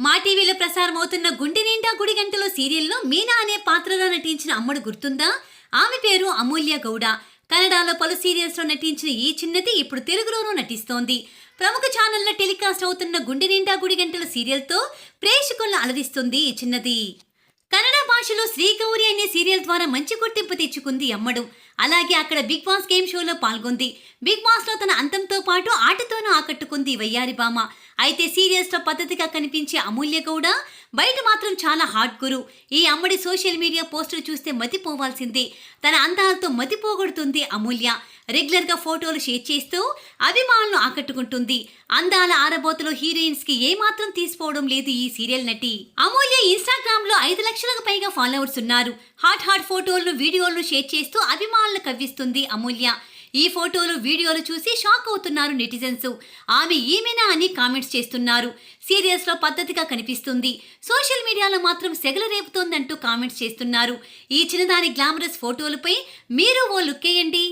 మా టీవీలో ప్రసారం అవుతున్న గుండె నిండా గుడి గంటలో సీరియల్లో మీనా అనే పాత్రలో నటించిన అమ్మడు గుర్తుందా? ఆమె పేరు అమూల్య గౌడ. కన్నడలో పలు సీరియల్స్లో నటించిన ఈ చిన్నది ఇప్పుడు తెలుగులోనూ నటిస్తోంది. ప్రముఖ ఛానల్లో టెలికాస్ట్ అవుతున్న గుండె నిండా గుడి గంటల సీరియల్తో ప్రేక్షకులను అలరిస్తుంది ఈ చిన్నది. కన్నడ భాషలో శ్రీగౌరి అనే సీరియల్ ద్వారా మంచి గుర్తింపు తెచ్చుకుంది అమ్మడు. అలాగే అక్కడ బిగ్ బాస్ గేమ్ షోలో పాల్గొంది. బిగ్ బాస్లో తన అంతంతో పాటు ఆటతోనూ ఆకట్టుకుంది వయ్యారి బామ అయితే సీరియల్స్లో పద్ధతిగా కనిపించే అమూల్య గౌడ బయట మాత్రం చాలా హార్డ్ గురు ఈ అమ్మడి సోషల్ మీడియా పోస్టులు చూస్తే మతిపోవాల్సిందే. తన అందాలతో మతిపోగొడుతుంది అమూల్య. రెగ్యులర్గా ఫోటోలు షేర్ చేస్తూ అభిమానులను ఆకట్టుకుంటుంది. అందాల ఆరబోతలో హీరోయిన్స్కి ఏమాత్రం తీసుకోవడం లేదు ఈ సీరియల్ నటి. అమూల్య ఇన్స్టాగ్రామ్లో ఐదు లక్షలకు పైగా ఫాలోవర్స్ ఉన్నారు. హాట్ హాట్ ఫోటోలను వీడియోలను షేర్ చేస్తూ అభిమానులు కవ్విస్తుంది అమూల్య. ఈ ఫోటోలు వీడియోలు చూసి షాక్ అవుతున్నారు నెటిజన్స్. ఆమె ఈమెనా అని కామెంట్స్ చేస్తున్నారు. సీరియల్స్లో పద్ధతిగా కనిపిస్తుంది. సోషల్ మీడియాలో మాత్రం సెగలు రేపుతోందంటూ కామెంట్స్ చేస్తున్నారు. ఈ చిన్నదాని గ్లామరస్ ఫోటోలపై మీరు ఓ లుక్ వేయండి